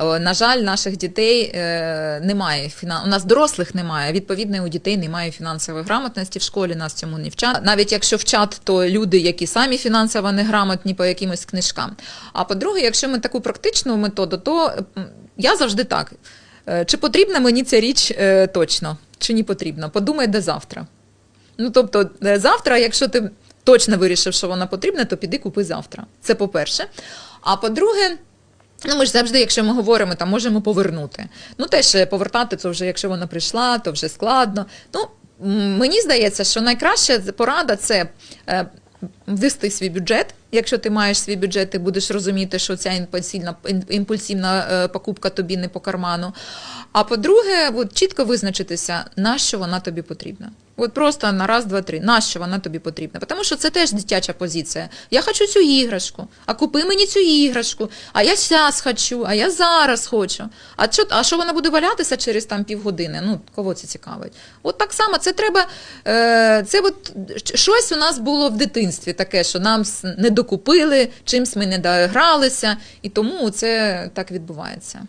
Е, На жаль, наших дітей е, немає фінан... У нас дорослих немає. Відповідно, у дітей немає фінансової грамотності. В школі нас цьому не вчать. Навіть якщо вчать, то люди, які самі фінансово неграмотні по якимось книжкам. А по-друге, якщо ми таку практичну методу, то я завжди так. Е, Чи потрібна мені ця річ точно, чи не потрібна? Подумай до завтра. Ну, тобто, завтра, якщо ти точно вирішив, що вона потрібна, то піди купи завтра. Це по-перше. А по-друге, ну ми ж завжди, якщо ми говоримо, там можемо повернути. Ну, теж повертати, то вже якщо вона прийшла, то вже складно. Ну, мені здається, що найкраща порада це. е, Ввести свій бюджет. Якщо ти маєш свій бюджет, ти будеш розуміти, що ця імпульсивна, імпульсивна е, покупка тобі не по карману. А по-друге, чітко визначитися, на що вона тобі потрібна. От просто на раз, два, три, на що вона тобі потрібна. Тому що це теж дитяча позиція. Я хочу цю іграшку, а купи мені цю іграшку, а я зараз хочу, а я зараз хочу. А що, а що вона буде валятися через там півгодини? Ну, кого це цікавить? От так само це треба. Е, це от щось у нас було в дитинстві таке, що нам не докупили, чимсь ми не догралися, і тому це так відбувається.